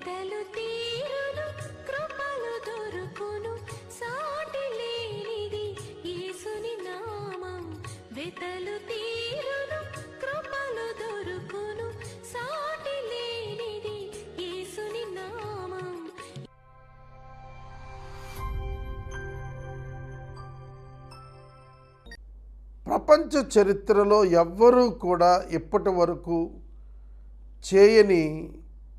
వెతలు తీరును కృపలు దొరుకును సాటి లేనిది యేసుని నామం. వెతలు తీరును కృపలు దొరుకును సాటి లేనిది యేసుని నామం. ప్రపంచ చరిత్రలో ఎవ్వరూ కూడా ఇప్పటి వరకు చేయని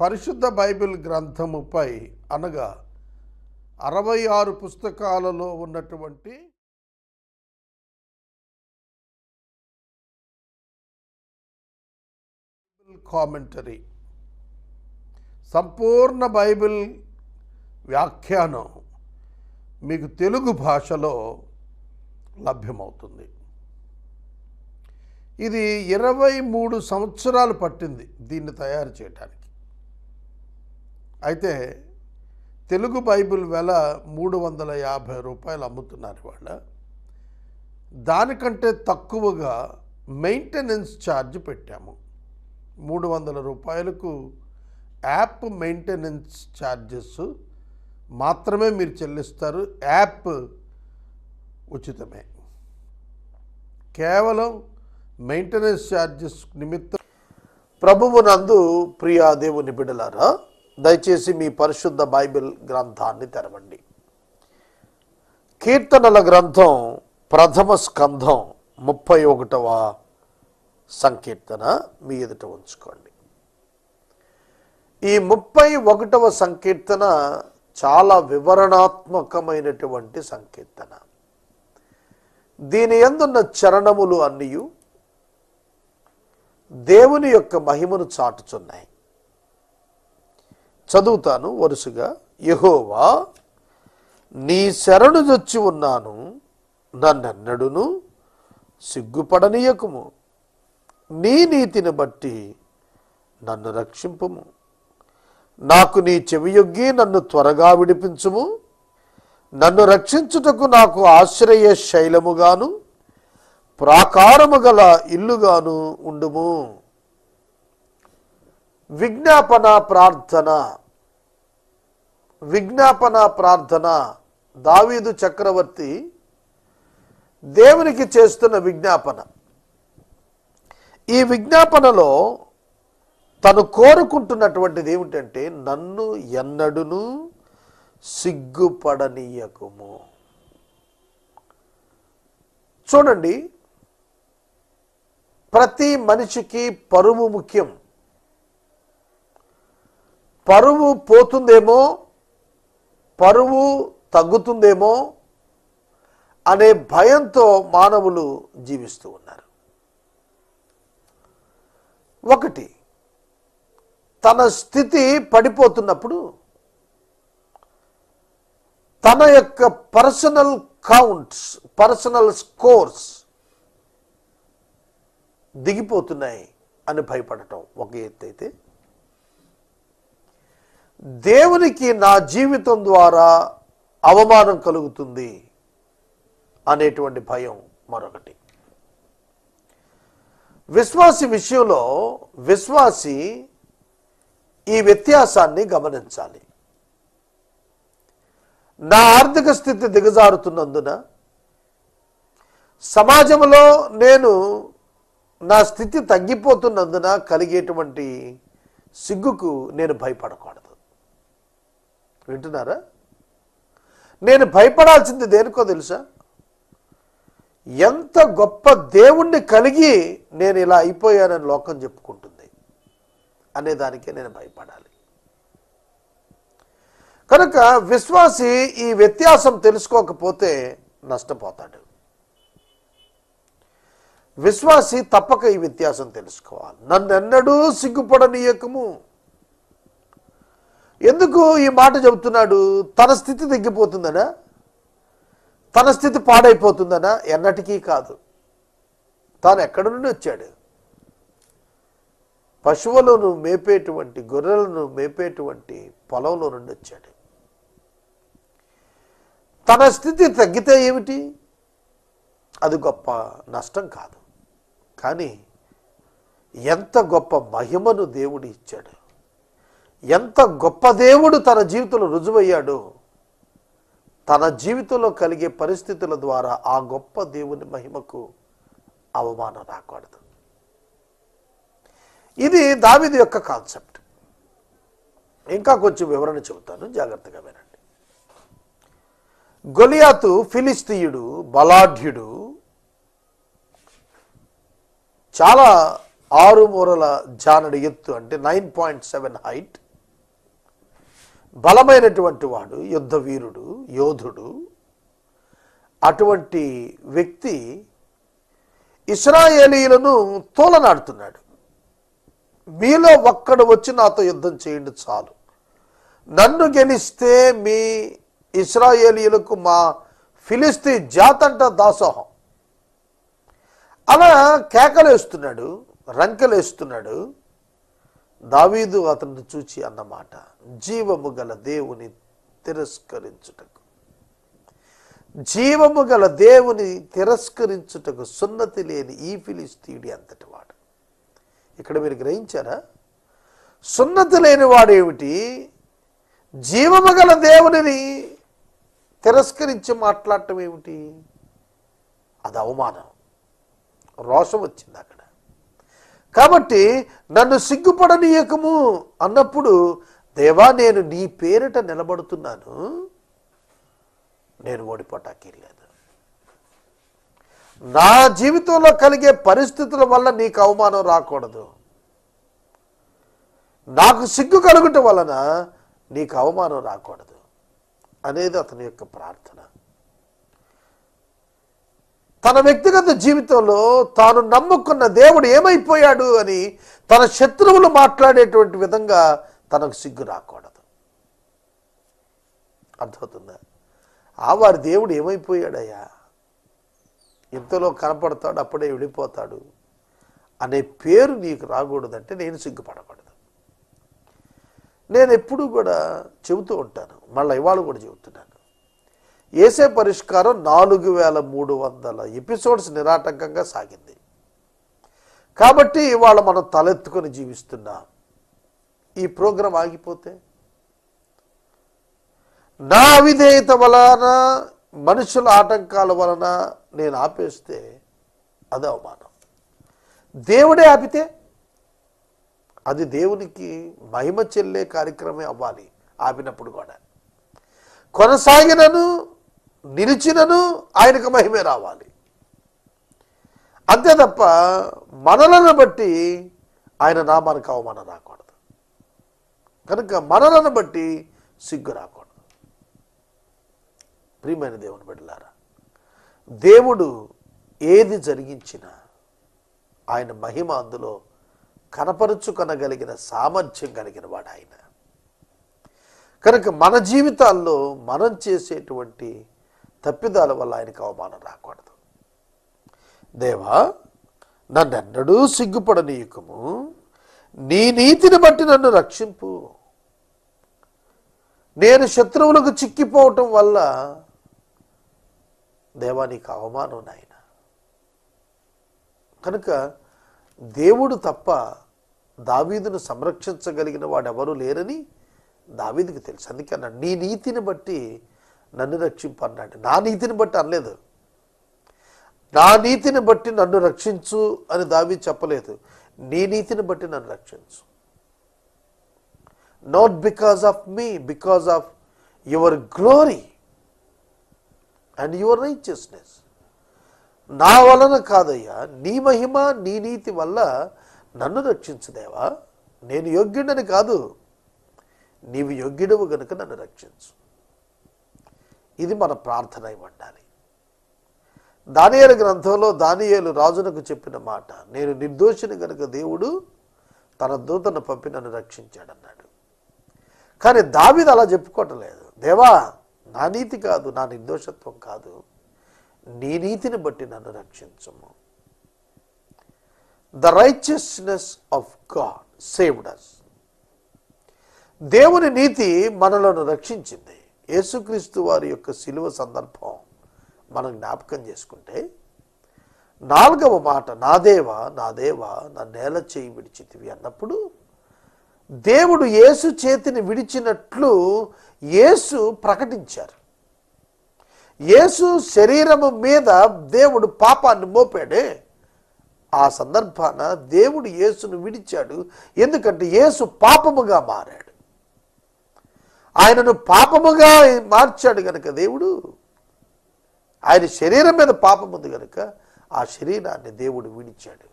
పరిశుద్ధ బైబిల్ గ్రంథముపై అనగా అరవై ఆరు పుస్తకాలలో ఉన్నటువంటి కామెంటరీ. సంపూర్ణ బైబిల్ వ్యాఖ్యానం మీకు తెలుగు భాషలో లభ్యమవుతుంది. ఇది ఇరవై మూడు సంవత్సరాలు పట్టింది దీన్ని తయారు చేయడానికి అయితే తెలుగు బైబిల్ వెల మూడు వందల యాభై రూపాయలు అమ్ముతున్నారు వాళ్ళ దానికంటే తక్కువగా మెయింటెనెన్స్ ఛార్జ్ పెట్టాము. మూడు వందల రూపాయలకు యాప్ మెయింటెనెన్స్ ఛార్జెస్ మాత్రమే మీరు చెల్లిస్తారు. యాప్ ఉచితమే. కేవలం మెయింటెనెన్స్ ఛార్జెస్ నిమిత్తం ప్రభువునందు ప్రియా దేవుని బిడలారా దయచేసి మీ పరిశుద్ధ బైబిల్ గ్రంథాన్ని తెరవండి. కీర్తనల గ్రంథం ప్రథమ స్కంధం ముప్పై ఒకటవ సంకీర్తన మీ ఎదుట ఉంచుకోండి. ఈ ముప్పై ఒకటవ సంకీర్తన చాలా వివరణాత్మకమైనటువంటి సంకీర్తన. దీని ఎందున్న చరణములు అన్నీ దేవుని యొక్క మహిమను చాటుచున్నాయి. చదువుతాను వరుసగా. యహోవా నీ శరణు జొచ్చి ఉన్నాను నన్నెన్నడును సిగ్గుపడనీయకుము. నీ నీతిని బట్టి నన్ను రక్షింపుము. నాకు నీ చెవియొగ్గి నన్ను త్వరగా విడిపించుము. నన్ను రక్షించుటకు నాకు ఆశ్రయ శైలముగాను ప్రాకారము గల ఇల్లుగాను ఉండుము. విజ్ఞాపన ప్రార్థన. విజ్ఞాపన ప్రార్థన. దావీదు చక్రవర్తి దేవునికి చేస్తున్న విజ్ఞాపన. ఈ విజ్ఞాపనలో తను కోరుకుంటున్నటువంటిది ఏమిటంటే నన్ను ఎన్నడును సిగ్గుపడనీయకుము. చూడండి ప్రతి మనిషికి పరువు ముఖ్యం. పరువు పోతుందేమో పరువు తగ్గుతుందేమో అనే భయంతో మానవులు జీవిస్తూ ఉన్నారు. ఒకటి తన స్థితి పడిపోతున్నప్పుడు తన యొక్క పర్సనల్ కౌంట్స్ పర్సనల్ స్కోర్స్ దిగిపోతున్నాయి అని భయపడటం ఒక ఎత్తు అయితే దేవునికి నా జీవితం ద్వారా అవమానం కలుగుతుంది అనేటువంటి భయం మరొకటి. విశ్వాసి విషయంలో విశ్వాసి ఈ వ్యత్యాసాన్ని గమనించాలి. నా ఆర్థిక స్థితి దిగజారుతున్నందున సమాజంలో నేను నా స్థితి తగ్గిపోతున్నందున కలిగేటువంటి సిగ్గుకు నేను భయపడకూడదు. వింటున్నారా? నేను భయపడాల్సింది దేనికో తెలుసా? ఎంత గొప్ప దేవుణ్ణి కలిగి నేను ఇలా అయిపోయానని లోకం చెప్పుకుంటుంది అనే దానికే నేను భయపడాలి. కనుక విశ్వాసి ఈ వ్యత్యాసం తెలుసుకోకపోతే నష్టపోతాడు. విశ్వాసి తప్పక ఈ వ్యత్యాసం తెలుసుకోవాలి. నన్నెన్నడూ సిగ్గుపడనీయకము. ఎందుకు ఈ మాట చెబుతున్నాడు? తన స్థితి తగ్గిపోతుందనా? తన స్థితి పాడైపోతుందనా? ఎన్నటికీ కాదు. తాను ఎక్కడి నుండి వచ్చాడు? పశువులను మేపేటువంటి గొర్రెలను మేపేటువంటి పొలంలో నుండి వచ్చాడు. తన స్థితి తగ్గితే ఏమిటి? అది గొప్ప నష్టం కాదు. కానీ ఎంత గొప్ప మహిమను దేవుడు ఇచ్చాడు. ఎంత గొప్ప దేవుడు తన జీవితంలో రుజువయ్యాడో తన జీవితంలో కలిగే పరిస్థితుల ద్వారా ఆ గొప్ప దేవుని మహిమకు అవమానం రాకూడదు. ఇది దావిది యొక్క కాన్సెప్ట్. ఇంకా కొంచెం వివరణ చెబుతాను జాగ్రత్తగా వినండి. గొలియాతు ఫిలిస్తీయుడు బలాఢ్యుడు చాలా ఆరు మూరల జానడి ఎత్తు అంటే నైన్ పాయింట్ సెవెన్ హైట్ బలమైనటువంటి వాడు యుద్ధ వీరుడు యోధుడు అటువంటి వ్యక్తి ఇస్రాయేలీలను తోలనాడుతున్నాడు. మీలో ఒక్కడు వచ్చి నాతో యుద్ధం చేయండి చాలు. నన్ను గెలిస్తే మీ ఇస్రాయేలీలకు మా ఫిలిస్తీ జాతంట దాసోహం. అలా కేకలేస్తున్నాడు రంకెలేస్తున్నాడు. దావీదు అతన్ని చూచి అన్నమాట జీవము గల దేవుని తిరస్కరించుటకు. జీవము గల దేవుని తిరస్కరించుటకు సున్నతి లేని ఈ ఫిలిస్తీయుడి అంతటి వాడు. ఇక్కడ మీరు గ్రహించారా? సున్నతి లేని వాడేమిటి జీవము గల దేవునిని తిరస్కరించి మాట్లాడటం ఏమిటి? అది అవమానం. రోషం వచ్చింది అక్కడ. కాబట్టి నన్ను సిగ్గుపడనీయకము అన్నప్పుడు దేవా నేను నీ పేరిట నిలబడుతున్నాను. నేను ఓడిపోటాకి లేదు నా జీవితంలో కలిగే పరిస్థితుల వల్ల నీకు అవమానం రాకూడదు. నాకు సిగ్గు కలుగుట వలన నీకు అవమానం రాకూడదు అనేది అతని యొక్క ప్రార్థన. తన వ్యక్తిగత జీవితంలో తాను నమ్ముకున్న దేవుడు ఏమైపోయాడు అని తన శత్రువులు మాట్లాడేటువంటి విధంగా తనకు సిగ్గు రాకూడదు. అర్థమవుతుందా? ఆ వారి దేవుడు ఏమైపోయాడయ్యా? ఇంతలో కనపడతాడు అప్పుడే వెళ్ళిపోతాడు అనే పేరు నీకు రాకూడదంటే నేను సిగ్గుపడకూడదు. నేను ఎప్పుడూ కూడా చెబుతూ ఉంటాను మళ్ళీ ఇవాళ కూడా చెబుతున్నాను. ఏసే పరిష్కారం నాలుగు వేల మూడు వందల ఎపిసోడ్స్ నిరాటంకంగా సాగింది. కాబట్టి ఇవాళ మనం తలెత్తుకొని జీవిస్తున్నాం. ఈ ప్రోగ్రాం ఆగిపోతే? నా అవిధేయత వలన మనుషుల ఆటంకాల వలన నేను ఆపేస్తే అది అవమానం. దేవుడే ఆపితే అది దేవునికి మహిమ చెల్లే కార్యక్రమే అవ్వాలి ఆపినప్పుడు కూడా. కొనసాగినను నిలిచినను ఆయనకు మహిమే రావాలి. అంతే తప్ప మనలను బట్టి ఆయన నామానికి అవమానం రాకూడదు. కనుక మనలను బట్టి సిగ్గు రాకూడదు. ప్రియమైన దేవుని బిడ్డలారా దేవుడు ఏది జరిగించినా ఆయన మహిమ అందులో కనపరుచుకొనగలిగిన సామర్థ్యం కలిగిన వాడు ఆయన. కనుక మన జీవితాల్లో మనం చేసేటువంటి తప్పిదాల వల్ల ఆయనకు అవమానం రాకూడదు. దేవా నన్నెన్నడూ సిగ్గుపడనీయకము. నీ నీతిని బట్టి నన్ను రక్షింపు. నేను శత్రువులకు చిక్కిపోవటం వల్ల దేవా నీకు అవమానం నాయన. కనుక దేవుడు తప్ప దావీదును సంరక్షించగలిగిన వాడెవరూ లేరని దావీదుకి తెలుసు. అందుకే అన్నాడు నీ నీతిని బట్టి నన్ను రక్షింపు అన్నాడు. నా నీతిని బట్టి అనలేదు. నా నీతిని బట్టి నన్ను రక్షించు అని దావీ చెప్పలేదు. నీ నీతిని బట్టి నన్ను రక్షించు not because of me because of your glory and your righteousness నా వలన కాదయ్యా నీ మహిమ నీ నీతి వల్ల నన్ను రక్షించుదేవా? నేను యోగ్యుడని కాదు. నీవు యోగ్యుడవు గనుక నన్ను రక్షించు. ఇది మన ప్రార్థన అయి ఉండాలి. దానియేలు గ్రంథంలో దానియేలు రాజునకు చెప్పిన మాట నేను నిర్దోషిని గనుక దేవుడు తన దూతను పంపి నన్ను రక్షించాడన్నాడు. కానీ దావిది అలా చెప్పుకోవటం లేదు దేవా నా నీతి కాదు నా నిర్దోషత్వం కాదు. నీ నీతిని బట్టి నన్ను రక్షించము. The righteousness of God saved us దేవుని నీతి మనలను రక్షించింది. యేసుక్రీస్తు వారి యొక్క శిలువ సందర్భం మనం జ్ఞాపకం చేసుకుంటే నాలుగవ మాట నా దేవా నా దేవా నా నేల చేయి విడిచితివి అన్నప్పుడు దేవుడు యేసు చేతిని విడిచినట్లు యేసు ప్రకటించారు. యేసు శరీరము మీద దేవుడు పాపాన్ని మోపాడే ఆ సందర్భాన దేవుడు యేసును విడిచాడు. ఎందుకంటే యేసు పాపముగా మారాడు. ఆయనను పాపముగా మార్చాడు గనుక దేవుడు. ఆయన శరీరం మీద పాపం ఉంది కనుక ఆ శరీరాన్ని దేవుడు విడిచాడు.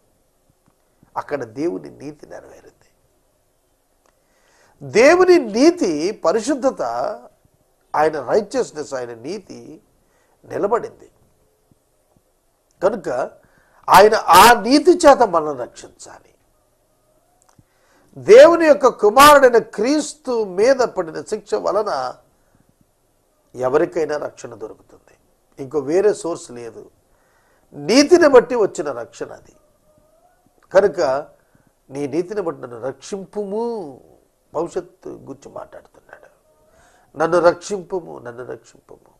అక్కడ దేవుని నీతి నెరవేరింది. దేవుని నీతి పరిశుద్ధత ఆయన రైచియస్నెస్ ఆయన నీతి నిలబడింది. కనుక ఆయన ఆ నీతి చేత మనల్ని రక్షించాలి. దేవుని యొక్క కుమారుడైన క్రీస్తు మీద పడిన శిక్ష వలన ఎవరికైనా రక్షణ దొరుకుతుంది. ఇంకో వేరే సోర్స్ లేదు. నీతిని బట్టి వచ్చిన రక్షణ అది. కనుక నీ నీతిని బట్టి నన్ను రక్షింపుము. భవిష్యత్తు గురించి మాట్లాడుతున్నాడు. నన్ను రక్షింపము నన్ను రక్షింపము.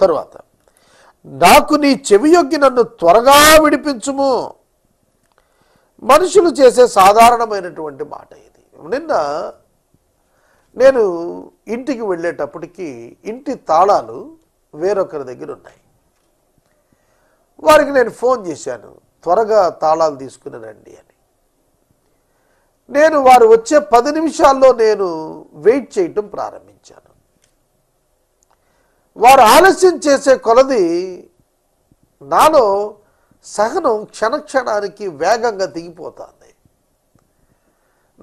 తరువాత నాకు నీ చెవి యొక్క నన్ను త్వరగా విడిపించుము. మనుషులు చేసే సాధారణమైనటువంటి మాట ఇది. నిన్న నేను ఇంటికి వెళ్ళేటప్పటికి ఇంటి తాళాలు వేరొకరి దగ్గర ఉన్నాయి. వారికి నేను ఫోన్ చేశాను. త్వరగా తాళాలు తీసుకుని రండి అని. నేను వారు వచ్చే పది నిమిషాల్లో నేను వెయిట్ చేయటం ప్రారంభించాను. వారు ఆలస్యం చేసే కొలది నాలో సహనం క్షణక్షణానికి వేగంగా దిగిపోతుంది.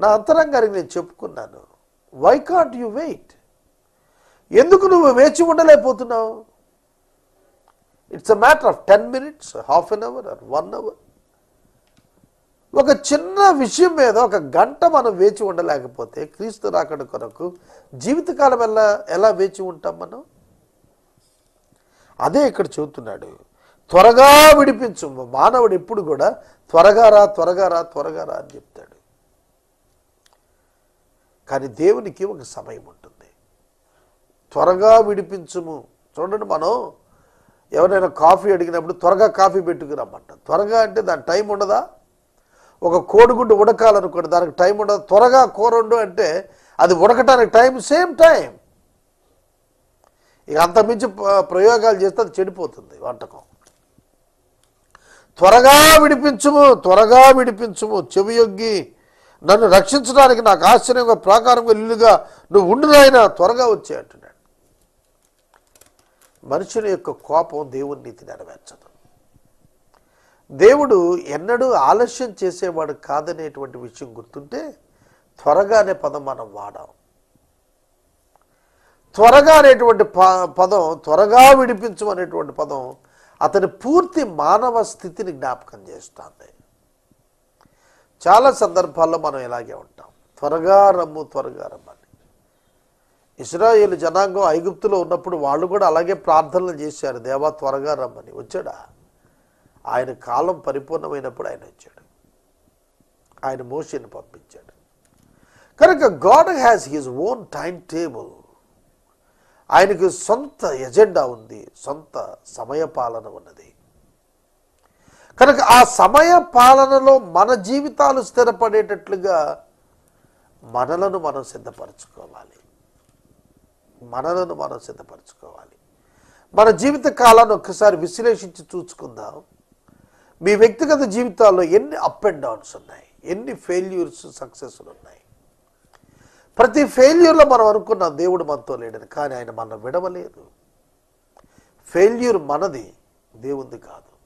నా అంతరంగానికి నేను చెప్పుకున్నాను వై కాంట్ యు వెయిట్ ఎందుకు నువ్వు వేచి ఉండలేకపోతున్నావు? It's a matter of ten minutes half an hour or one hour ఒక చిన్న విషయం మీద ఒక గంట మనం వేచి ఉండలేకపోతే క్రీస్తు రాకడ కొరకు జీవితకాలం ఎలా ఎలా వేచి ఉంటాం మనం? అదే ఇక్కడ చెబుతున్నాడు. త్వరగా విడిపించు. మానవుడు ఎప్పుడు కూడా త్వరగా రా త్వరగా రా త్వరగా రా అని చెప్తాడు. కానీ దేవునికి ఒక సమయం ఉంటుంది. త్వరగా విడిపించుము. చూడండి మనం ఎవరైనా కాఫీ అడిగినప్పుడు త్వరగా కాఫీ పెట్టుకురమ్మంటాం. త్వరగా అంటే దాని టైం ఉండదా? ఒక కోడిగుడ్డు ఉడకాలనుకోండి దానికి టైం ఉండదు. త్వరగా కూరండు అంటే అది ఉడకటానికి టైం సేమ్ టైం. ఇక అంతమించి ప్రయోగాలు చేస్తే అది చెడిపోతుంది వంటకం. త్వరగా విడిపించుము త్వరగా విడిపించుము చెవియొగ్గి నన్ను రక్షించడానికి నాకు ఆశ్చర్యంగా ప్రాకారంగా ఇల్లుగా నువ్వు ఉండు త్వరగా వచ్చే అంటున్నాడు. మనుషుని యొక్క కోపం దేవుని నీతి నెరవేర్చదు. దేవుడు ఎన్నడూ ఆలస్యం చేసేవాడు కాదనేటువంటి విషయం గుర్తుంటే త్వరగా అనే పదం మనం వాడాం. త్వరగా అనేటువంటి ప- పదం త్వరగా విడిపించు అనేటువంటి పదం అతని పూర్తి మానవ స్థితిని జ్ఞాపకం చేస్తుంది. చాలా సందర్భాల్లో మనం ఇలాగే ఉంటాం. త్వరగా రమ్ము త్వరగా రమ్మని. ఇస్రాయేల్ జనాంగం ఐగుప్తులో ఉన్నప్పుడు వాళ్ళు కూడా అలాగే ప్రార్థనలు చేశారు. దేవా త్వరగా రమ్మని. వచ్చాడా? ఆయన కాలం పరిపూర్ణమైనప్పుడు ఆయన వచ్చాడు. ఆయన మోషన్ని పంపించాడు. కనుక God has his own time table. ఆయనకు సొంత ఎజెండా ఉంది సొంత సమయ పాలన ఉన్నది. కనుక ఆ సమయ పాలనలో మన జీవితాలు స్థిరపడేటట్లుగా మనలను మనం సిద్ధపరచుకోవాలి. మనలను మనం సిద్ధపరచుకోవాలి. మన జీవిత కాలాన్ని ఒక్కసారి విశ్లేషించి చూసుకుందాం. మీ వ్యక్తిగత జీవితాల్లో ఎన్ని అప్ అండ్ డౌన్స్ ఉన్నాయి? ఎన్ని ఫెయిల్యూర్స్ సక్సెస్లు ఉన్నాయి? ప్రతి ఫెయిల్యూర్లో మనం అనుకున్నాం దేవుడు మనతో లేడని కానీ ఆయన మన విడవలేదు. ఫెయిల్యూర్ మనది దేవుంది కాదు.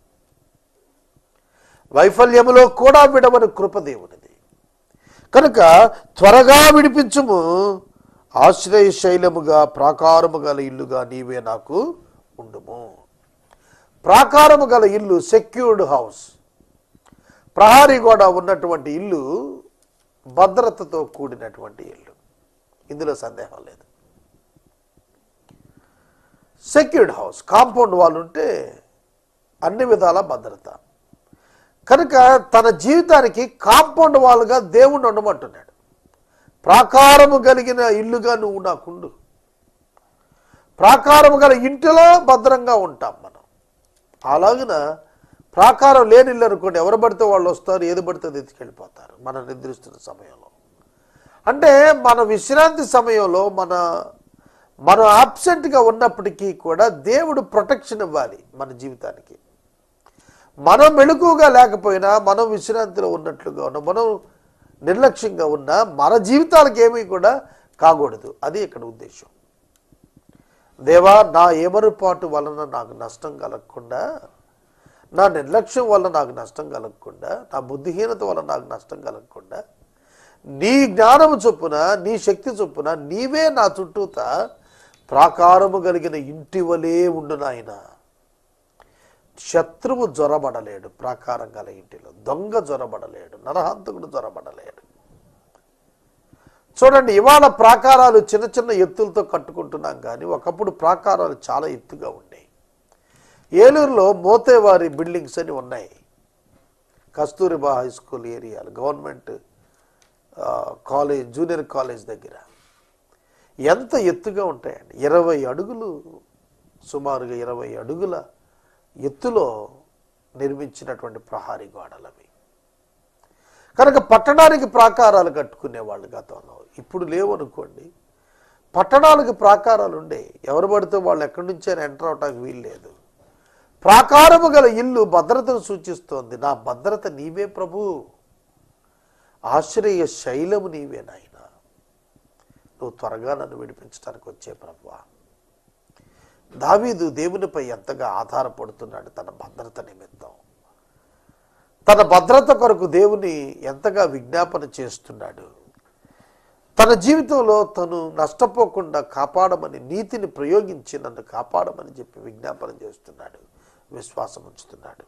వైఫల్యములో కూడా విడవని కృప దేవునిది. కనుక త్వరగా విడిపించుము. ఆశ్రయశైలముగా ప్రాకారము గల ఇల్లుగా నీవే నాకు ఉండుము. ప్రాకారము గల ఇల్లు సెక్యూర్డ్ హౌస్ ప్రహారీ గోడ ఉన్నటువంటి ఇల్లు భద్రతతో కూడినటువంటి ఇల్లు. ఇందులో సందేహం లేదు. సెక్యూర్డ్ హౌస్ కాంపౌండ్ వాళ్ళు ఉంటే అన్ని విధాల భద్రత. కనుక తన జీవితానికి కాంపౌండ్ వాళ్ళుగా దేవుణ్ణి ఉండమంటున్నాడు. ప్రాకారము కలిగిన ఇల్లుగా నువ్వు నాకుండు ప్రాకారము గల ఇంటిలో భద్రంగా ఉంటాం మనం. అలాగిన ప్రాకారం లేని ఇల్లు అనుకోండి ఎవరు పడితే వాళ్ళు వస్తారు ఏది పడితే అది ఎత్తుకెళ్ళిపోతారు మనం నిద్రిస్తున్న సమయంలో. అంటే మన విశ్రాంతి సమయంలో మన మనం ఆబ్సెంట్గా ఉన్నప్పటికీ కూడా దేవుడు ప్రొటెక్షన్ ఇవ్వాలి మన జీవితానికి. మనం మెళుకుగా లేకపోయినా మనం విశ్రాంతిలో ఉన్నట్లుగా ఉన్న మనం నిర్లక్ష్యంగా ఉన్నా మన జీవితాలకు ఏమీ కూడా కాకూడదు. అది ఇక్కడ ఉద్దేశం. దేవా నా ఏమరుపాటు వలన నాకు నష్టం కలగకుండా నా నిర్లక్ష్యం వల్ల నాకు నష్టం కలగకుండా నా బుద్ధిహీనత వల్ల నాకు నష్టం కలగకుండా నీ జ్ఞానము చొప్పున నీ శక్తి చొప్పున నీవే నా చుట్టూత ప్రాకారము కలిగిన ఇంటి వలే ఉండు నాయన. శత్రువు జ్వరబడలేడు ప్రాకారం గల ఇంటిలో. దొంగ జ్వరబడలేడు నరహంతకుడు జ్వరబడలేడు. చూడండి ఇవాళ ప్రాకారాలు చిన్న చిన్న ఎత్తులతో కట్టుకుంటున్నాం కానీ ఒకప్పుడు ప్రాకారాలు చాలా ఎత్తుగా ఉండేవి. ఏలూరులో మోతేవారి బిల్డింగ్స్ అని ఉన్నాయి. కస్తూరిబా హై స్కూల్ ఏరియాలు గవర్నమెంట్ కాలేజ్ జూనియర్ కాలేజ్ దగ్గర. ఎంత ఎత్తుగా ఉంటాయండి? ఇరవై అడుగులు సుమారుగా ఇరవై అడుగుల ఎత్తులో నిర్మించినటువంటి ప్రహారీ గోడలవి. కనుక పట్టణానికి ప్రాకారాలు కట్టుకునేవాళ్ళు గతంలో. ఇప్పుడు లేవు అనుకోండి పట్టణాలకు ప్రాకారాలు ఉండే ఎవరు పడితే వాళ్ళు ఎక్కడి నుంచైనా ఎంటర్ అవటానికి వీలు లేదు. ప్రాకారము గల ఇల్లు భద్రతను సూచిస్తోంది. నా భద్రత నీవే ప్రభు. ఆశ్రయ శైలము నీవే నాయన. నువ్వు త్వరగా నన్ను విడిపించడానికి వచ్చే ప్రభు దావీదు దేవునిపై ఎంతగా ఆధారపడుతున్నాడు తన భద్రత నిమిత్తం. తన భద్రత కొరకు దేవుని ఎంతగా విజ్ఞాపన చేస్తున్నాడు. తన జీవితంలో తను నష్టపోకుండా కాపాడమని నీతిని ప్రయోగించి నన్ను కాపాడమని చెప్పి విజ్ఞాపన చేస్తున్నాడు విశ్వాసం ఉంచుతున్నాడు.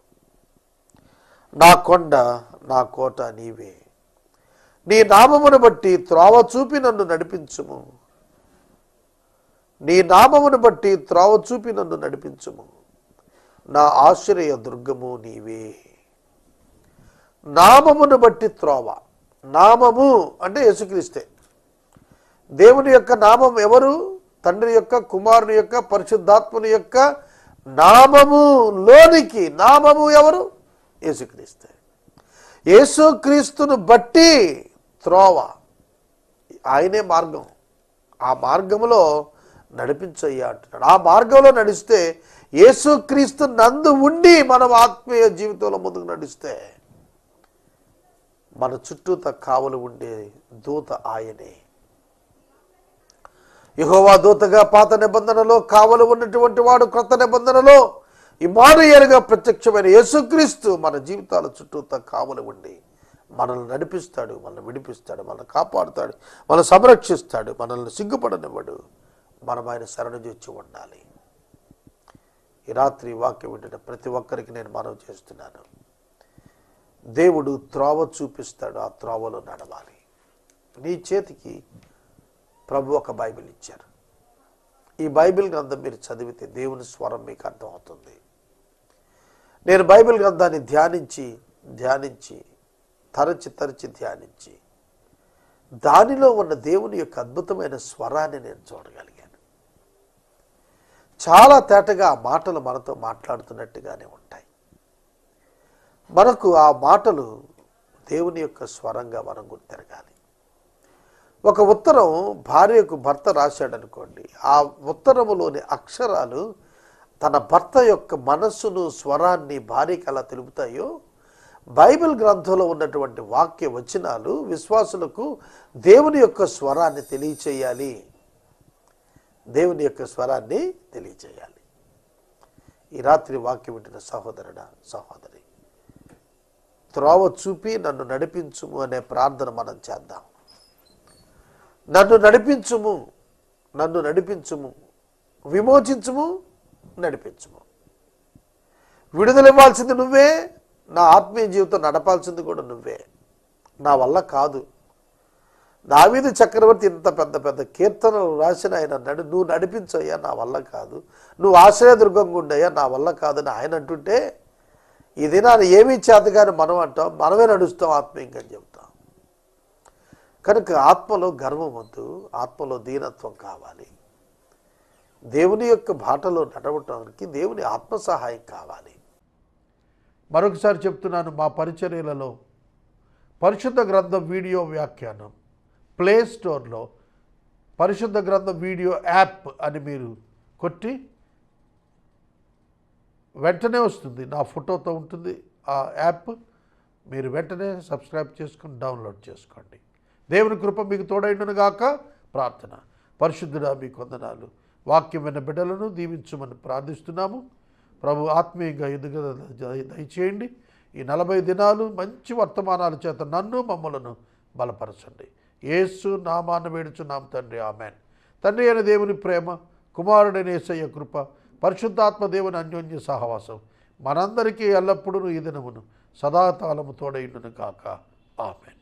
నా కొండ నా కోట నీవే. నీ నామమును బట్టి త్రోవ చూపి నన్ను నడిపించుము. నీ నామమును బట్టి త్రోవ చూపి నన్ను నడిపించుము. నా ఆశ్రయ దుర్గము నీవే. నామమును బట్టి త్రోవ. నామము అంటే యేసుక్రీస్తే. దేవుని యొక్క నామం ఎవరు? తండ్రి యొక్క కుమారుని యొక్క పరిశుద్ధాత్ముని యొక్క నామము లోనికి నామము ఎవరు? యేసుక్రీస్తే. యేసుక్రీస్తును బట్టి త్రోవ. ఆయనే మార్గం. ఆ మార్గములో నడిపించయ్యా అంటున్నాడు. ఆ మార్గంలో నడిస్తే యేసుక్రీస్తు నందు ఉండి మనం ఆత్మీయ జీవితంలో ముందుకు నడిస్తే మన చుట్టూత కావలు ఉండే దూత ఆయనే. యెహోవా దూతగా పాత నిబంధనలో కావలు ఉన్నటువంటి వాడు క్రొత్త నిబంధనలో ఇమానుయేలుగా ప్రత్యక్షమైన యేసుక్రీస్తు మన జీవితాల చుట్టూతా కావలు ఉండి మనల్ని నడిపిస్తాడు మనల్ని విడిపిస్తాడు మనల్ని కాపాడుతాడు మనల్ని సంరక్షిస్తాడు మనల్ని సిగ్గుపడనివ్వడు. మనం ఆయన శరణ చేర్చి ఉండాలి. ఈ రాత్రి వాక్యం వింటున్న ప్రతి ఒక్కరికి నేను మనవి చేస్తున్నాను. దేవుడు త్రోవ చూపిస్తాడు ఆ త్రోవలో నడవాలి. నీ చేతికి ప్రభు ఒక బైబిల్ ఇచ్చారు. ఈ బైబిల్ గ్రంథం మీరు చదివితే దేవుని స్వరం మీకు అర్థమవుతుంది. నేను బైబిల్ గ్రంథాన్ని ధ్యానించి ధ్యానించి తరచి తరచి ధ్యానించి దానిలో ఉన్న దేవుని యొక్క అద్భుతమైన స్వరాన్ని నేను చూడగలిగాను. చాలా తేటగా ఆ మాటలు మనతో మాట్లాడుతున్నట్టుగానే ఉంటాయి. మనకు ఆ మాటలు దేవుని యొక్క స్వరంగా మనం గుర్తెరగాలి ఒక ఉత్తరం భార్యకు భర్త రాశాడనుకోండి ఆ ఉత్తరములోని అక్షరాలు తన భర్త యొక్క మనస్సును స్వరాన్ని భార్యకి ఎలా తెలుపుతాయో బైబిల్ గ్రంథంలో ఉన్నటువంటి వాక్య వచనాలు విశ్వాసులకు దేవుని యొక్క స్వరాన్ని తెలియచేయాలి. దేవుని యొక్క స్వరాన్ని తెలియచేయాలి. ఈ రాత్రి వాక్యం వింటున్న సహోదరుడా సహోదరి త్రోవ చూపి నన్ను నడిపించుము అనే ప్రార్థన మనం చేద్దాం. నన్ను నడిపించుము నన్ను నడిపించుము విమోచించుము నడిపించుము. విడుదలివ్వాల్సింది నువ్వే నా ఆత్మీయ జీవితం నడపాల్సింది కూడా నువ్వే. నా వల్ల కాదు. దావీది చక్రవర్తి ఇంత పెద్ద పెద్ద కీర్తనలు రాసిన ఆయన నడు నువ్వు నడిపించయ్యా నా వల్ల కాదు. నువ్వు ఆశ్రయదుర్గంగా ఉండయ్యా నా వల్ల కాదని ఆయన అంటుంటే ఇది నా ఏమీ చేత కానీ మనం అంటాం మనమే నడుస్తాం ఆత్మీయంగా అని చెప్తాం కనుక ఆత్మలో గర్వం వద్దు ఆత్మలో దీనత్వం కావాలి. దేవుని యొక్క బాటలో నడవటానికి దేవుని ఆత్మ సహాయం కావాలి. మరొకసారి చెప్తున్నాను మా పరిచర్యలలో. పరిశుద్ధ గ్రంథం వీడియో వ్యాఖ్యానం. ప్లే స్టోర్లో పరిశుద్ధ గ్రంథం వీడియో యాప్ అని మీరు కొట్టి వెంటనే వస్తుంది. నా ఫోటోతో ఉంటుంది ఆ యాప్. మీరు వెంటనే సబ్స్క్రైబ్ చేసుకుని డౌన్లోడ్ చేసుకోండి. దేవుని కృప మీకు తోడైండును గాక. ప్రార్థన. పరిశుద్ధుడా మీ కొందనాలు వాక్యం విన్న బిడ్డలను దీవించమని ప్రార్థిస్తున్నాము. ప్రభు ఆత్మీయంగా ఎదుగుదల దయచేయండి ఈ నలభై దినాలు మంచి వర్తమానాల చేత నన్ను మమ్మలను బలపరచండి. ఏసు నామాన్ని వేడుచున్నాం తండ్రి. ఆమెన్. తండ్రి అయిన దేవుని ప్రేమ కుమారుడైన ఏసయ్య కృప పరిశుద్ధాత్మ దేవుని అన్యోన్య సహవాసం మనందరికీ ఎల్లప్పుడూ ఈ దినమును సదాకాలము తోడైండును కాక ఆమె